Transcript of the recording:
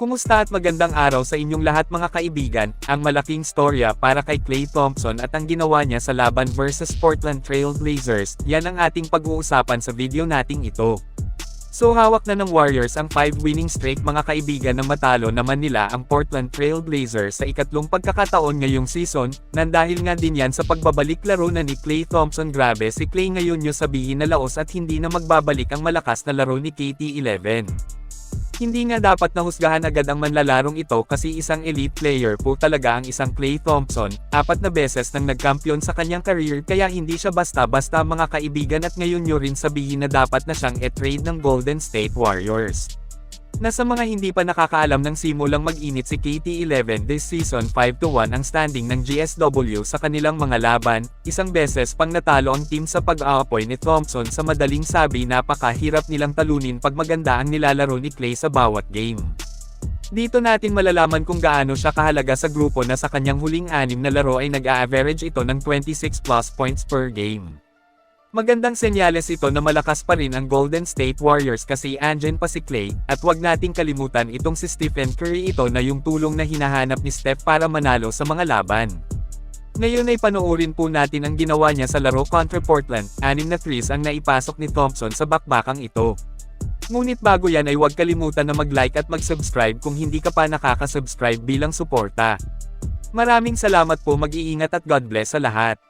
Kumusta at magandang araw sa inyong lahat mga kaibigan, ang malaking storya para kay Klay Thompson at ang ginawa niya sa laban versus Portland Trail Blazers, yan ang ating pag-uusapan sa video nating ito. So hawak na ng Warriors ang 5 winning streak mga kaibigan na matalo naman nila ang Portland Trail Blazers sa ikatlong pagkakataon ngayong season, nang dahil nga din yan sa pagbabalik laro na ni Klay Thompson grabe si Klay ngayon nyo sabihin na laos at hindi na magbabalik ang malakas na laro ni KT11. Hindi nga dapat nahusgahan agad ang manlalarong ito kasi isang elite player po talaga ang isang Klay Thompson, apat na beses nang nagkampiyon sa kanyang career kaya hindi siya basta-basta mga kaibigan at ngayon nyo rin sabihin na dapat na siyang e-trade ng Golden State Warriors. Nasa mga hindi pa nakakaalam ng simulang mag-init si KT11 this season 5-1 ang standing ng GSW sa kanilang mga laban, isang beses pang natalo ang team sa pag-aapoy ni Thompson sa madaling sabi napakahirap nilang talunin pag maganda ang nilalaro ni Clay sa bawat game. Dito natin malalaman kung gaano siya kahalaga sa grupo na sa kanyang huling anim na laro ay nag-a-average ito ng 26 plus points per game. Magandang senyales ito na malakas pa rin ang Golden State Warriors kasi andyan pa si Clay, at wag nating kalimutan itong si Stephen Curry ito na yung tulong na hinahanap ni Steph para manalo sa mga laban. Ngayon ay panoorin po natin ang ginawa niya sa laro kontra Portland, anim na threes ang naipasok ni Thompson sa bakbakang ito. Ngunit bago yan ay huwag kalimutan na mag-like at mag-subscribe kung hindi ka pa nakaka-subscribe bilang suporta. Maraming salamat po mag-iingat at God bless sa lahat.